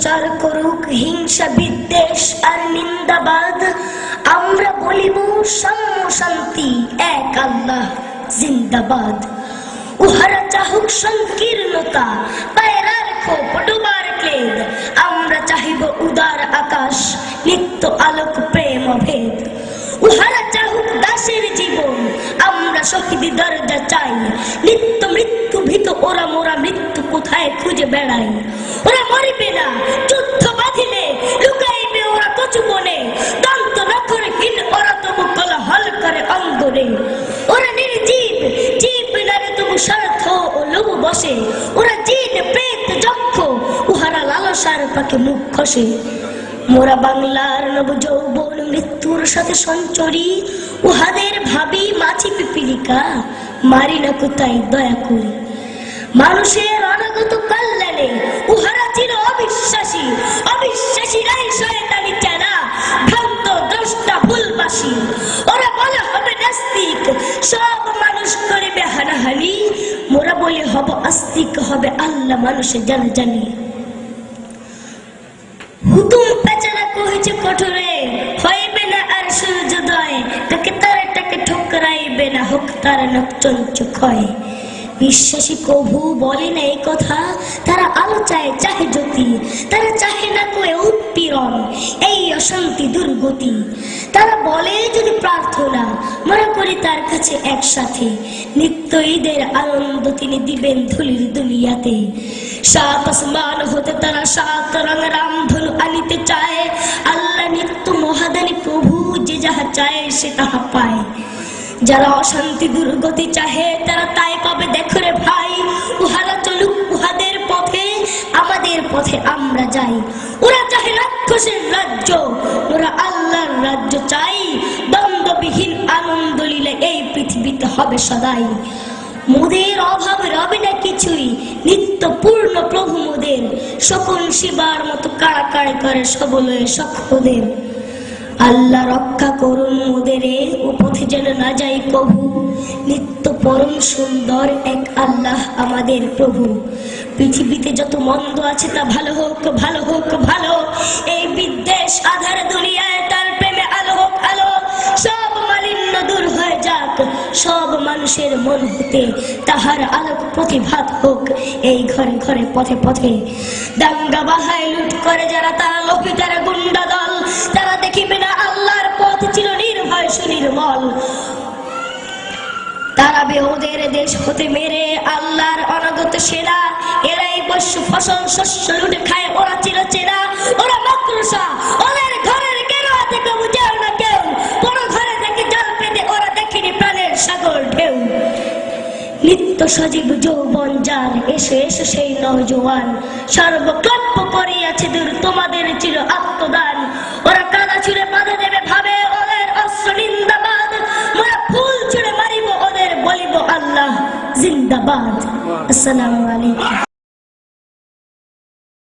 প্রচার করুক হিংসা, বিদ্বেষ আর নিন্দাবাদ। আমরা বলিব, সাম্য শান্তি, এক আল্লাহ, জিন্দাবাদ। উহারা চাহুক সংকীর্ণতা, পায়রার খোপ, ডুবার ক্লেদ। আমরা চাহিব উদার আকাশ, নিত্য আলোক, প্রেম ভেদ উহারা চাহুক দাসের জীবন, আমরা শহীদ দরজা চাই। নিত্য মৃত্যু ভীত, ওরা মোরা মৃত্যু কোথায় খুঁজে বেড়াই? ওরা মরিবে না ওরা নির্জীব, জীব তবু স্বার্থ ও লোভ বসে। ওরা জিন, প্রেত, যক্ষ, উহারা লালসার মুখ খসে। মোরা বাংলার নব যৌবন মৃত্যুর সাথে সঞ্চরী। উহাদের ভাবি মাছি পিপিলিকা, মারি না কোথায় দয়া করি। মানুষের অনাগত কল্যাণে উহারা ছিল অবিশ্বাসী। শয়তানি বলে হব আস্তিক, হবে আল্লাহ মানুষের জানা, জানি। হুতুম পেচারা কহেছে কঠোরে হইবে না আর সূর্যোদয়, তাকে তারা তাকে ঠোকরাইবে না, হোক তার নকচঞ্চ ক্ষয়। বিশ্বাসী কভু বলে না এই কথা, তারা আলো চায়, চাহে জ্যোতি, তারা চাহে না কয়ে উৎপীড়ন। এই অশান্তি দুর্গতি। তারা বলে, যদি প্রার্থনা মনে করি তার কাছে একসাথে, নিত্য ঈদের আনন্দ তিনি দিবেন ধুলির দুনিয়াতে। সাত আসমান হতে তারা সাত রঙ রামধনু আনিতে চায়। আল্লাহ নিত্য মহাদানী প্রভু যে যাহা চায় সে তাহা পায়। যারা অশান্তি, দুর্গতি চাহে, তারা তাই পাবে, দেখো রে ভাই। উহারা চলুক উহাদের পথে, আমাদের পথে আমরা যাই। ওরা রাক্ষসের রাজ্য, ওরা আল্লাহর রাজ্য চাই। দ্বন্দ্ববিহীন আনন্দ লীলা এই পৃথিবীতে হবে সদাই। মোদের অভাব রবে না কিছুই, নিত্য পূর্ণ প্রভু মোদের। সকল শিবার মতো কাড়াকাড়ি করে সবলয়ে সক্ষদের আল্লাহ রক্ষা করুন মোদেরে ও পথে যেন না যাই কভু নিত্য পরম সুন্দর এক আল্লাহ আমাদের প্রভু। পৃথিবীতে যত মন্দ আছে তা ভালো হোক, ভালো সব মানুষের মন হতে তাহার আলোক প্রতিভাত হোক। এই ঘরে ঘরে পথে পথে দাঙ্গা বাহায় লুট করে যারা তারা লোভী তারা গুন্ডা দল, তারা দেখিবে না আল্লাহর পথ ছিল নির্ভয় সুনির্মল। তারাবে ওদের দেশ হতে মেরে আল্লাহর অনাগত সেনা, এরাই বস্য ফসল শস্য লুটে খায়, ওরা ছিল চেনা, ওরা মাকড়সা নিত্য সজীব যৌবন যার, এসে এসে সেই নজওয়ান সর্বক্লপ্প করিয়াছে দূর, তোমাদের ছিল আত্মদান। ওরা কাদা ছুড়ে বাঁধে দেবে, ভাবে ওদের অস্ত্র নিন্দাবাদ। ফুল ছুড়ে মারিব, ওদের বলিব আল্লাহ জিন্দাবাদ। আসসালামু আলাইকুম।